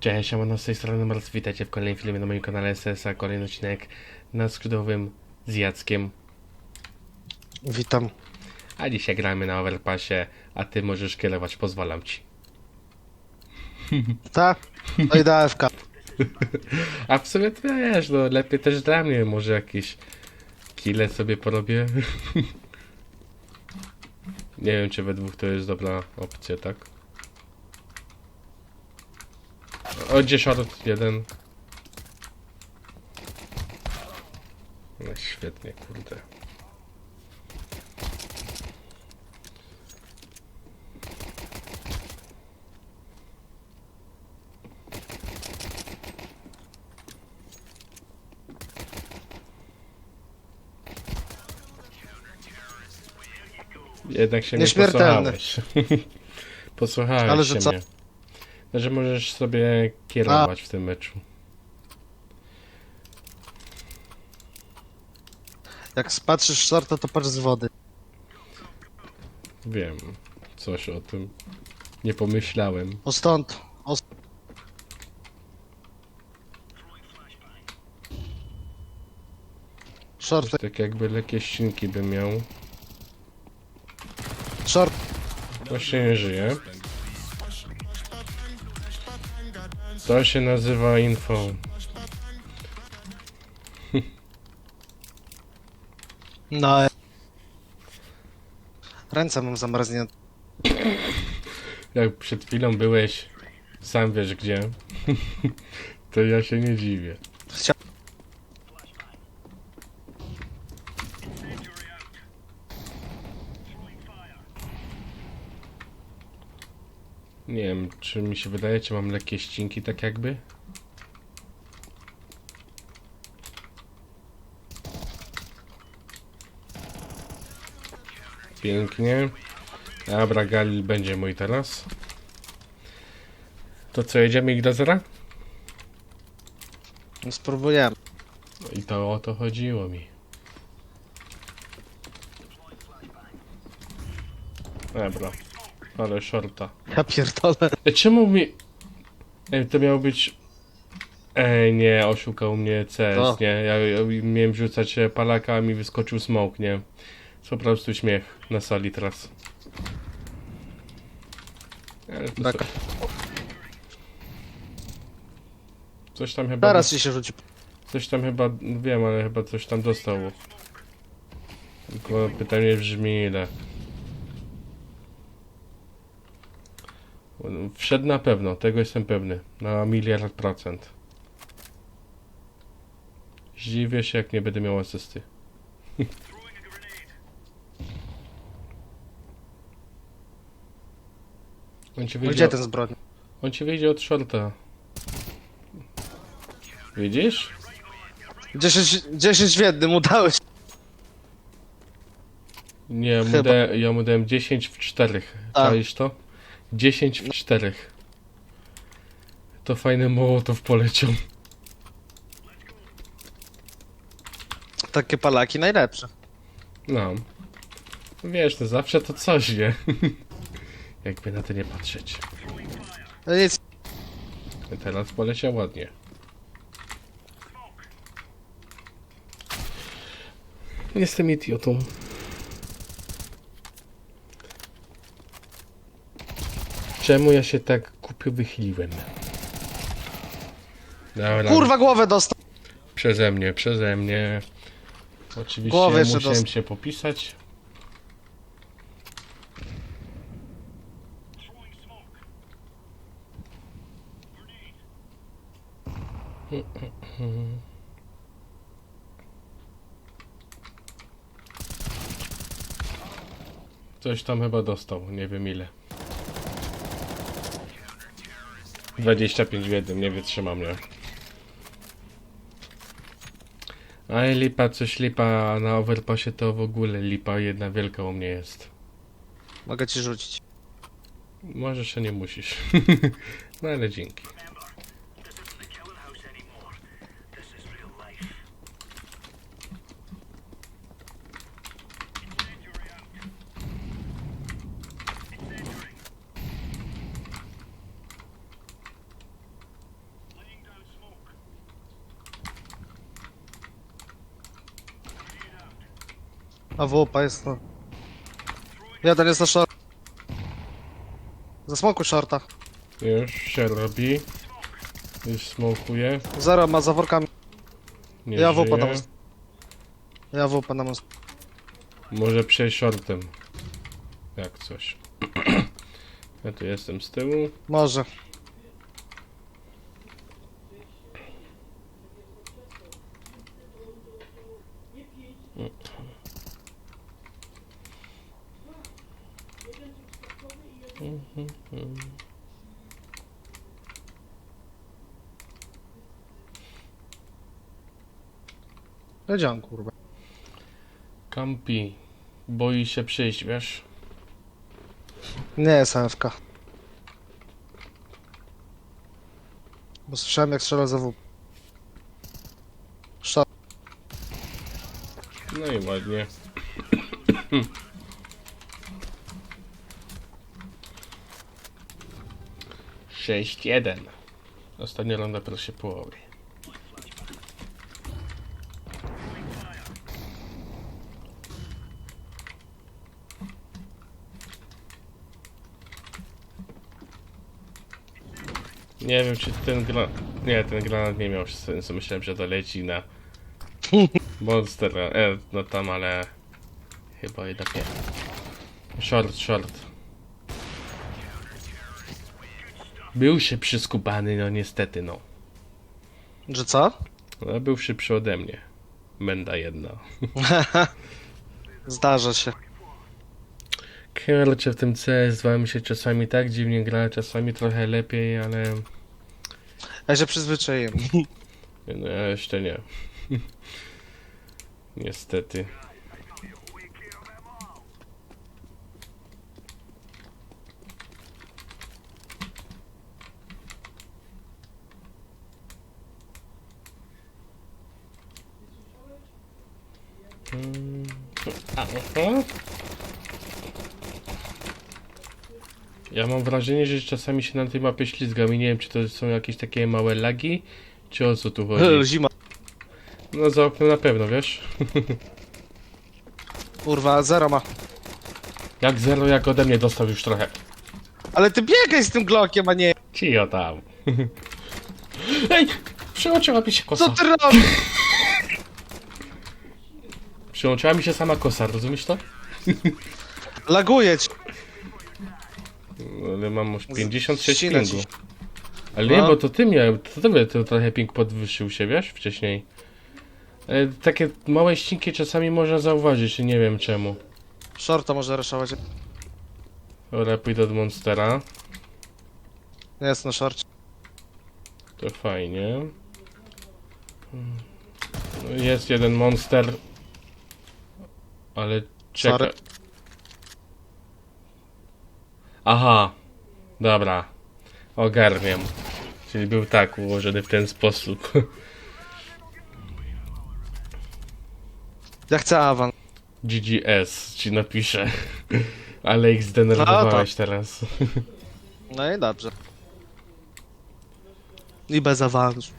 Cześć, siemano, z tej strony Mars, witajcie w kolejnym filmie na moim kanale SSA, kolejny odcinek na skrzydłowym z Jackiem. Witam. A dzisiaj gramy na Overpassie, a ty możesz kierować, pozwalam ci. Ta? No i da AFK. A w sumie to wiesz, no lepiej też dla mnie, może jakieś kile sobie porobię. Nie wiem, czy we dwóch to jest dobra opcja, tak? O, gdzie short jeden? No świetnie, kurde. Jednak się nie posłuchałeś. Posłuchałeś Ale że się co? mnie. Że możesz sobie kierować w tym meczu. Jak spatrzysz shorta, to patrz z wody. Wiem coś o tym. Nie pomyślałem. O stąd. O... Short, Tak jakby lekkie ścinki bym miał. short. Właśnie nie żyje. To się nazywa info. No. e. Ręce mam zamarznięte. Jak przed chwilą byłeś, sam wiesz gdzie, to ja się nie dziwię. Nie wiem, czy mi się wydaje, czy mam lekkie ścinki tak jakby? Pięknie. Dobra, Galil będzie mój teraz. To co, jedziemy ich do zera? No, Spróbujemy. I to o to chodziło mi. Dobra, ale shorta. Ja pierdolę. E, Czemu mi... Ej, to miał być... Ej, nie, oszukał mnie CS, To. nie? Ja, ja miałem rzucać e, palaka, a mi wyskoczył smoke, nie? To po prostu śmiech na sali teraz. Ale to Tak. co- Coś tam chyba... Teraz ci się rzuci. Coś tam chyba... Wiem, ale chyba coś tam dostał. Tylko pytanie brzmi ile. Wszedł na pewno, tego jestem pewny. Na miliard procent. Zdziwię się, jak nie będę miał asysty. On ci wyjdzie, gdzie ten zbrodni? on ci wyjdzie od shorta. Widzisz? 10, 10 w jednym, udałeś. Nie, ja mu, Chyba. da, ja mu dałem 10 w 4. A. Czaisz to? 10 w 4. To fajny mołotow poleciał. Takie palaki najlepsze. No. Wiesz, no zawsze to coś, nie? Jakby na to nie patrzeć. No nic. Teraz poleciał ładnie. Jestem idiotą. Czemu ja się tak głupio wychyliłem? Dobra, Kurwa głowę dostał. Przeze mnie, przeze mnie. Oczywiście Głowę jeszcze musiałem dost- się popisać. Coś tam chyba dostał, nie wiem ile. 25 w jednym, nie wytrzymam, nie? Ale lipa, coś lipa, a na overpassie to w ogóle lipa jedna wielka u mnie jest. Mogę ci rzucić. Może się nie musisz. no ale dzięki. A wupa jest no. Jeden jest na short. Zasmokuj shorta. Już się robi. Już smokuje. Zero ma za workami. Nie Ja żyje. wupa na most. Ja wupa na most. Może przejść shortem. Jak coś. Ja tu jestem z tyłu. Może. Wiedziałem kurwa. Kampi. Boi się przyjść, wiesz? Nie jest AFK. Bo słyszałem jak strzela za WP. No i ładnie. Sześć jeden. Ostatnia ronda pierwszej połowy. Nie wiem czy ten granat... Nie, ten granat nie miał sensu. Myślałem, że to leci na... Monster, e, no tam, ale chyba jednak nie. Short, short. Był szybszy skubany, no niestety, no. Że co? no. Był szybszy ode mnie. Menda jedna. Zdarza się. Kurczę, w tym CS2 mi się czasami tak dziwnie gra, czasami trochę lepiej, ale Ja się przyzwyczaiłem. no, ja jeszcze nie. Niestety. Ja mam wrażenie, że czasami się na tej mapie ślizgam i nie wiem, czy to są jakieś takie małe lagi, czy o co tu chodzi. Zima. No za okno na pewno, wiesz? Kurwa, zero ma. Jak zero, jak ode mnie dostał już trochę. Ale ty biegaj z tym Glockiem, a nie... Cio tam. Ej! Przyłączyła mi się Co kosa. ty robisz? Przyłączyła mi się sama kosa, rozumiesz to? Laguje ci. Ale mam już 56 ścina pingu. Ale nie, No. bo to ty miałem, to tobie to trochę ping podwyższył się, wiesz, wcześniej. E, takie małe ścinki czasami można zauważyć, nie wiem czemu. Shorta może reszować. Dobra, pójdę od Monstera. Jest na short. To fajnie. No, Jest jeden monster. Ale czeka. Sorry. Aha. Dobra. Ogarniam. Czyli był tak ułożony w ten sposób. Ja chcę awans. GGS ci napiszę. Ale ich zdenerwowałeś teraz. No i dobrze. I bez awansu.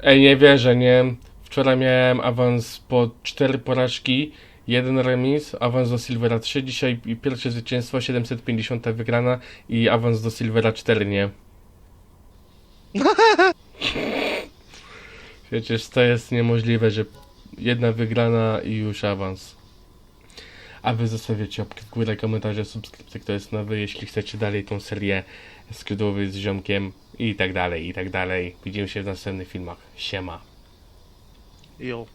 Ej, nie wierzę, nie? Wczoraj miałem awans po 4 porażki, jeden remis, awans do Silvera 3, dzisiaj i pierwsze zwycięstwo, 750 wygrana i awans do Silvera 4, nie? Przecież to jest niemożliwe, że jedna wygrana i już awans. A wy zostawiacie łapkę w górę, komentarze, subskrypcję, kto jest nowy, jeśli chcecie dalej tą serię skrzydłowy z ziomkiem i tak dalej, i tak dalej. Widzimy się w następnych filmach. Siema. Jo.